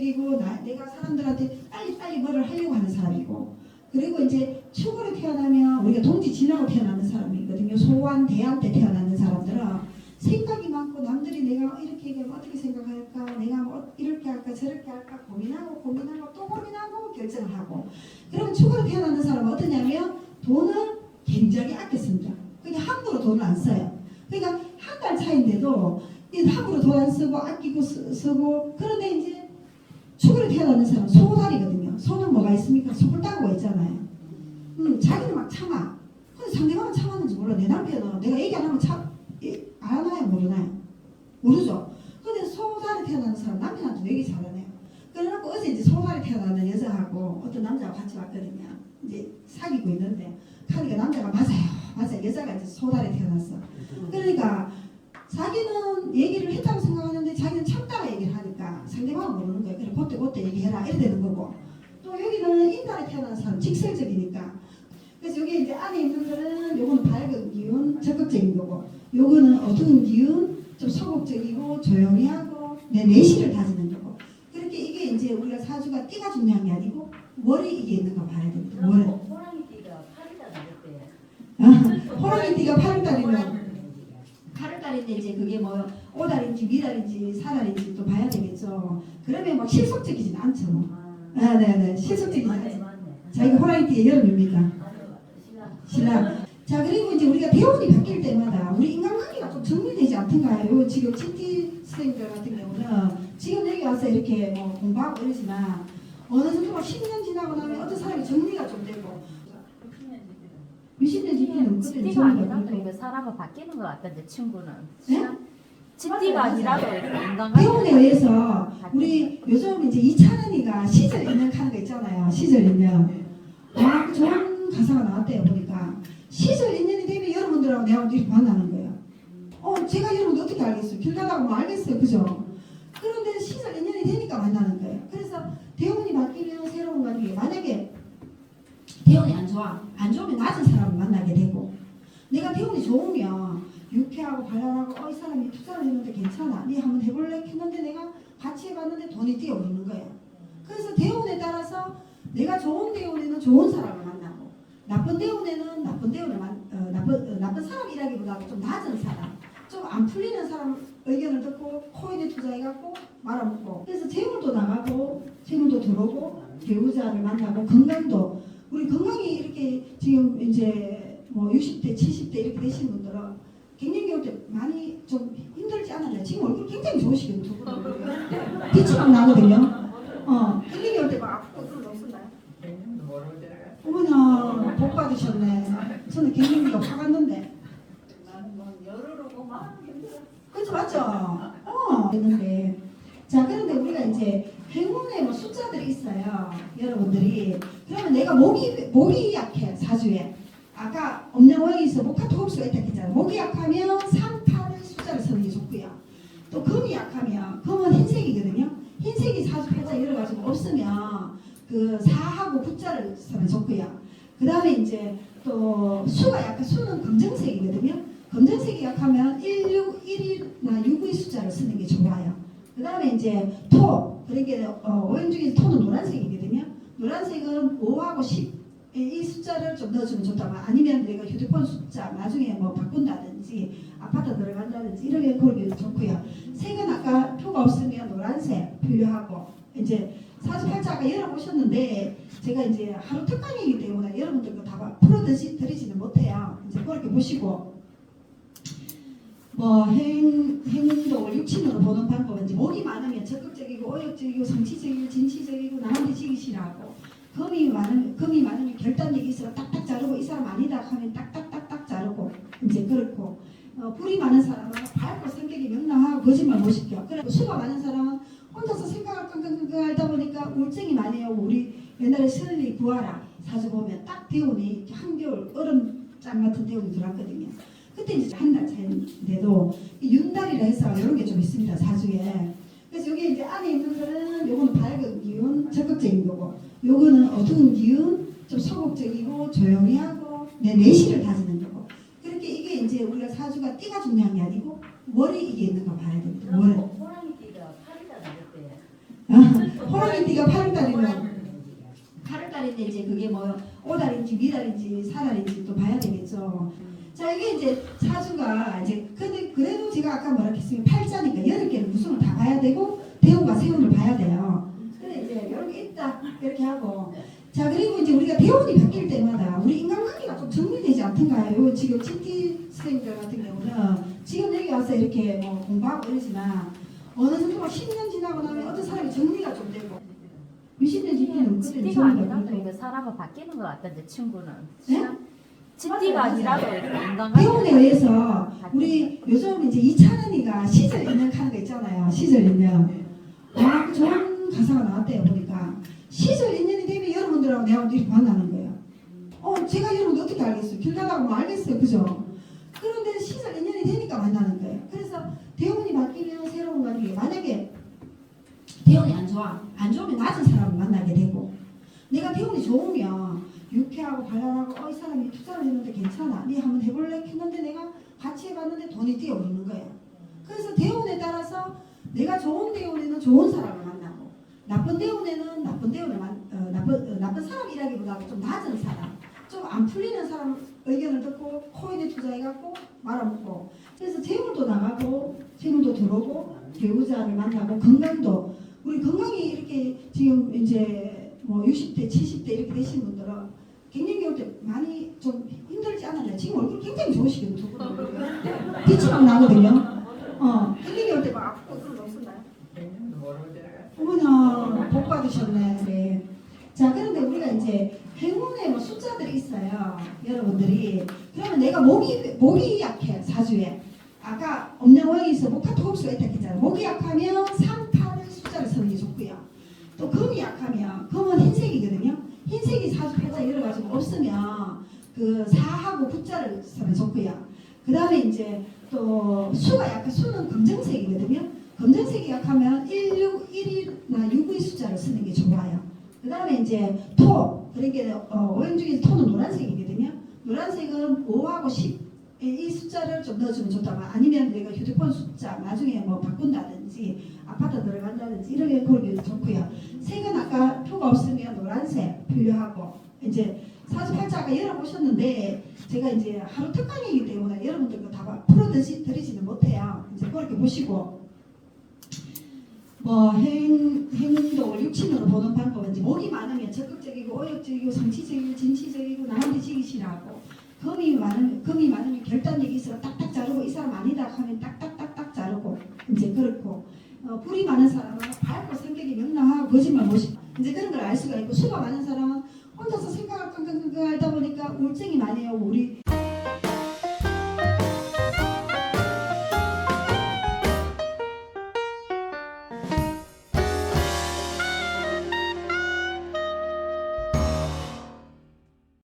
적극적이고 나, 내가 사람들한테 빨리 빨리 뭐를 하려고 하는 사람이고 그리고 이제 축으로 태어나면 우리가 동지 지나고 태어나는 사람이거든요. 소환 대한 때 태어나는 사람들은 생각이 많고 남들이 내가 이렇게 얘기하면 어떻게 생각할까 내가 뭐 이렇게 할까 저렇게 할까 고민하고 고민하고 또 고민하고 결정을 하고 그럼 축으로 태어나는 사람은 어떠냐면 돈을 굉장히 아껴 씁니다. 그냥 함부로 돈을 안 써요. 그러니까 한 달 차인데도 이 함부로 돈 안 쓰고 아끼고 쓰, 쓰고 그런데 이제 축으로 태어나는 사람은 소달이거든요. 소는 뭐가 있습니까? 따구가 있잖아요. 음, 자기는 막 참아. 근데 상대방은 참았는지 몰라. 내 남편은 내가 얘기 안 하면 참, 예, 알아나요? 모르나요? 모르죠. 근데 소달이 태어나는 사람 남편한테 얘기 잘하네요. 그래놓고 어제 이제 소달이 태어나는 여자하고 어떤 남자가 같이 왔거든요. 이제 사귀고 있는데 하니까 남자가 맞아요. 맞아요. 여자가 이제 소달이 태어났어. 그러니까 자기는 얘기를 했다고 생각하는데 자기는 참다가 얘기 상대방은 모르는 거예요. 그래 그때 그때 얘기해라. 이래 되는 거고. 또 여기는 인간에 태어난 사람 직설적이니까. 그래서 여기 이제 안에 있는 거는 요거는 밝은 기운 적극적인 거고. 요거는 어두운 기운 좀 소극적이고 조용히 하고 내 내실을 다지는 거고. 그렇게 이게 이제 우리가 사주가 띠가 중요한 게 아니고 월이 이게 있는가 봐야 됩니다. 월 호랑이 띠가 8일날 나겠대. 호랑이 띠가 8월달이면 8월달인데 이제 그게 뭐 5달인지 미달인지 4달인지 또 봐야 되겠죠. 그러면 막 실속적이진 않죠. 뭐. 아, 아, 네네. 실속적이진 않죠. 자기가 호랑이띠의 여름입니까? 신랑. 자 그리고 이제 우리가 대운이 바뀔 때마다 우리 인간관계가 좀 정리되지 않던가요? 요 지금 GT 스생들 같은 경우는 지금 여기 와서 이렇게 뭐 공부하고 이러지만 어느 정도 막 10년 지나고 나면 어떤 사람이 정리가 좀 되고 20년 지기는 그때 정리가 아니라도 되고 사람은 바뀌는 것 같던데 친구는 네? 집디가 아니라도 인간관계 대운에 의해서 우리 요즘 이제 이찬원이가 시절 인연 하는 거 있잖아요. 시절 인연. 아, 좋은 가사가 나왔대요 보니까 시절 인연이 되면 여러분들하고 내가 이렇게 만나는 거예요. 어, 제가 여러분들 어떻게 알겠어요? 길 가다가 뭐 알겠어요, 그죠? 그런데 시절 인연이 되니까 만나는 거예요. 그래서 대운이 바뀌면 새로운 관계. 만약에 대운이 안 좋아, 안 좋으면 낮은 사람을 만나게 되고, 내가 대운이 좋으면 유쾌하고 발랄하고, 어, 이 사람이 투자를 했는데 괜찮아. 네 한번 해볼래? 했는데 내가 같이 해봤는데 돈이 뛰어오르는 거예요. 그래서 대운에 따라서 내가 좋은 대운에는 좋은 사람을 만나고 나쁜 대운에는 나쁜 대운을 만 어, 나쁜 어, 나쁜 사람이라기보다도 좀 낮은 사람, 좀 안 풀리는 사람 의견을 듣고 코인에 투자해갖고 말아먹고 그래서 재물도 나가고 재물도 들어오고 배우자를 만나고 건강도 우리 건강이 이렇게 지금 이제 뭐 60대, 70대 이렇게 되신 분들은 갱년기 때 많이 좀 힘들지 않았나요? 지금 얼굴 굉장히 좋으시거든요. 빛이 막 나거든요. 어, 갱년기 올 때 막 아프고 그런 거 없었나요? 어머나 복 받으셨네. 저는 갱년기가 확 왔는데. 나는 뭐 열을 오고 막 힘들어. 그렇죠 맞죠? 어. 했는데 자 그런데 우리가 이제 행운에 뭐 숫자들이 있어요. 여러분들이 그러면 내가 목이 목이 약해 사주에 아까 엄양왕에서 목화토흡수가 있다 했잖아요. 목이 약하면 3, 8을 숫자를 쓰는 게 좋고요. 또 금이 약하면 금은 흰색이거든요. 흰색이 사주 팔자 여러 가지고 없으면 그 4하고 9자를 쓰면 좋고요. 그 다음에 이제 또 수가 약한 수는 검정색이거든요. 검정색이 약하면 1, 6, 1이나 6의 숫자를 쓰는 게 좋아요. 그 다음에 이제 토, 그러니까 어, 오행 중에서 토는 노란색이거든요. 노란색은 5하고 10, 이- 이 숫자를 좀 넣어주면 좋다고 아니면 내가 휴대폰 숫자 나중에 뭐 바꾼다든지 아파트 들어간다든지 이러면 그러기 좋고요. 색은 아까 표가 없으면 노란색 필요하고 이제 사주팔자가 열어보셨는데 제가 이제 하루 특강이기 때문에 여러분들 거다 풀어드리지는 못해요. 이제 그렇게 보시고 뭐 행, 행동을 육친으로 보는 방법은 목이 많으면 적극적이고 오역적이고 성취적이고 진취적이고 남한테 지기 싫어하고 금이 많으면 금이 많으면 결단력이 있어 딱딱 자르고 이 사람 아니다 하면 딱딱딱딱 자르고 이제 그렇고 어, 불이 많은 사람은 밝고 성격이 명랑하고 거짓말 못 시켜. 그리고 수가 많은 사람은 혼자서 생각을 끙끙끙끙 하다 보니까 우울증이 많이 오고 우리 옛날에 설리 구하라 사주 보면 딱 대운이 한겨울 얼음장 같은 대운이 들어왔거든요. 그때 이제 한 달 차인데도 이 윤달이라 해서 이런 게 좀 있습니다 사주에 그래서 여기 이제 안에 있는 거는 요거는 밝은 기운 적극적인 거고 요거는 어두운 기운 좀 소극적이고 조용히 하고 내 내실을 다지는 거고 그렇게 이게 이제 우리가 사주가 띠가 중요한 게 아니고 월이 이게 있는가 봐야 됩니다 월 그럼 호랑이 띠가 8일날 나겠대. 아, 태양띠가 8월달이면 8월달인데 이제 그게 뭐 5달인지 미달인지 4달인지 또 봐야 되겠죠. 자 이게 이제 사주가 이제 근데 그래도 제가 아까 뭐라 했으면 팔자니까 여덟 개를 구성을 다 봐야 되고 대운과 세운을 봐야 돼요. 근데 이제 이렇게 있다 이렇게 하고 자 그리고 이제 우리가 대운이 바뀔 때마다 우리 인간관계가 좀 정리되지 않던가요? 요 지금 GT 선생님들 같은 경우는 지금 여기 와서 이렇게 뭐 공부하고 이러지만 어느 정도 10년 지나고 나면 어떤 사람이 정리가 좀 되고 20년 지기는 없거든요. 집디가 정리가. 이거 사람은 바뀌는 것 같던데 친구는. 네? 인간관계. 대운에 의해서 우리 요즘 이제 이찬원이가 시절 인연 하는 거 있잖아요. 시절 인연. 아, 그 좋은 가사가 나왔대요, 보니까. 시절 인연이 되면 여러분들하고 내가 이렇게 만나는 거예요. 어, 제가 여러분들 어떻게 알겠어요? 길 가다가 뭐 알겠어요, 그죠? 그런데 시절 인연이 되니까 만나는 거예요. 그래서 대운이 바뀌면 새로운 관계. 만약에 대운이 안 좋아. 안 좋으면 낮은 사람을 만나게 되고. 내가 대운이 좋으면 유쾌하고 발랄하고 어, 이 사람이 투자를 했는데 괜찮아. 네 한번 해볼래? 했는데 내가 같이 해봤는데 돈이 뛰어오르는 거예요. 그래서 대운에 따라서 내가 좋은 대운에는 좋은 사람을 만나고 나쁜 대운에는 나쁜 대운을 만 어, 나쁜 어, 나쁜 사람이라기보다는 좀 낮은 사람, 좀 안 풀리는 사람 의견을 듣고 코인에 투자해갖고 말아먹고 그래서 재물도 나가고 재물도 들어오고 배우자를 만나고 건강도 우리 건강이 이렇게 지금 이제 뭐 60대, 70대 이렇게 되신 분들은 갱년기 올때 많이 좀 힘들지 않았나요? 지금 얼굴 굉장히 좋으시거든요. 두 분은. 빛이 막 나거든요. 어, 갱년기 올때막 아프고 그런 거 없었나요? 어머나 복 받으셨네. 네. 자 그런데 우리가 이제 행운의 뭐 숫자들이 있어요. 여러분들이 그러면 내가 목이 목이 약해 사주에 아까 엄양왕에서 목카토급수가 있다 했잖아요. 목이 약하면 3, 8을 숫자를 쓰는 게 좋고요. 또 금이 약하면 금은 흰색이거든요. 흰색이 사주 팔자 여러 가지가 없으면 그 4하고 9자를 쓰면 좋고요. 그 다음에 이제 또 수가 약한 수는 검정색이거든요. 검정색이 약하면 1, 6, 1이나 6의 숫자를 쓰는 게 좋아요. 그 다음에 이제 토, 그러니까 어, 오행 중에서 토는 노란색이거든요. 노란색은 5하고 10, 이- 이 숫자를 좀 넣어주면 좋다고 아니면 내가 휴대폰 숫자 나중에 뭐 바꾼다든지 아파트 들어간다든지 이렇게 그러기 좋고요. 색은 아까 표가 없으면 노란색 필요하고 이제 사주팔자가 열어보셨는데 제가 이제 하루 특강이기 때문에 여러분들과 다 풀어드시, 드리지는 못해요. 이제 그렇게 보시고 뭐 행, 행동을 육친으로 보는 방법은 이제 목이 많으면 적극적이고 오역적이고 성취적이고 진취적이고 남한테 지기 싫어하고 금이 많으면 금이 많으면 결단력이 있어 딱딱 자르고 이 사람 아니다 하면 딱딱 어, 불이 많은 사람은 밝고 성격이 명랑하고 거짓말 못이. 이제 그런 걸 알 수가 있고 수가 많은 사람은 혼자서 생각을 끙끙끙끙 하다 보니까 우울증이 많이 오고 우리